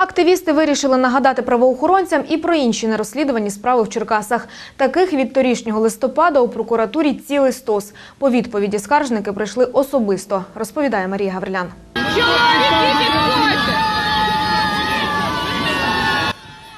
Активісти вирішили нагадати правоохоронцям і про інші нерозслідувані справи в Черкасах. Таких від торішнього листопада у прокуратурі цілий стос. По відповіді скаржники прийшли особисто, розповідає Марія Гаврилян.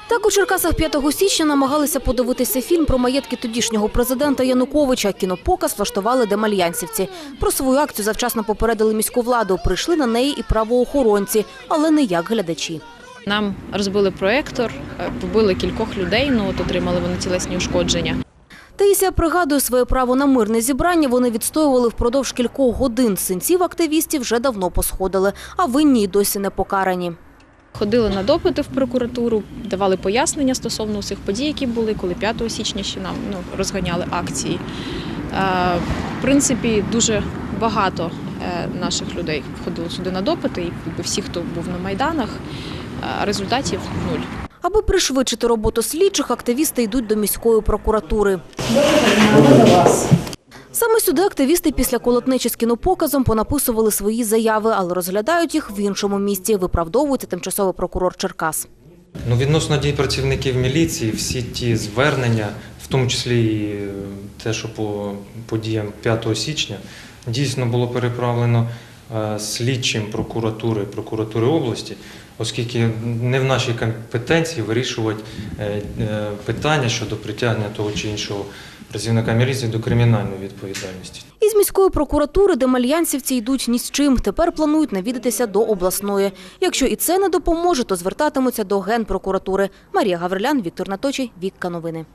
Так у Черкасах 5 січня намагалися подивитися фільм про маєтки тодішнього президента Януковича. Кінопоказ влаштували демальянсівці. Про свою акцію завчасно попередили міську владу. Прийшли на неї і правоохоронці, але не як глядачі. Нам розбили проектор, е, побили кількох людей, ну от отримали вони тілесні ушкодження. Таїсія пригадує своє право на мирне зібрання. Вони відстоювали впродовж кількох годин. Синців активістів вже давно посходили, а винні й досі не покарані. Ходили на допити в прокуратуру, давали пояснення стосовно усіх подій, які були, коли 5 січня ще нам ну, розганяли акції. Е, В принципі, дуже багато е, наших людей ходили сюди на допити, і всі, хто був на майданах, результатів нуль. Аби пришвидшити роботу слідчих, активісти йдуть до міської прокуратури. Саме сюди активісти після колотнечі з кінопоказом понаписували свої заяви, але розглядають їх в іншому місці, виправдовується тимчасовий прокурор Черкас. Ну, відносно дій працівників міліції, всі ті звернення, в тому числі і е, те, що по подіям 5 січня, дійсно було переправлено е, слідчим прокуратури, прокуратури області, оскільки не в нашій компетенції вирішувати е, е, питання щодо притягнення того чи іншого працівника міліції до кримінальної відповідальності. Із міської прокуратури демальянсівці йдуть ні з чим. Тепер планують навідатися до обласної. Якщо і це не допоможе, то звертатимуться до генпрокуратури. Марія Гаврилян, Віктор Наточий, Вікка Новини.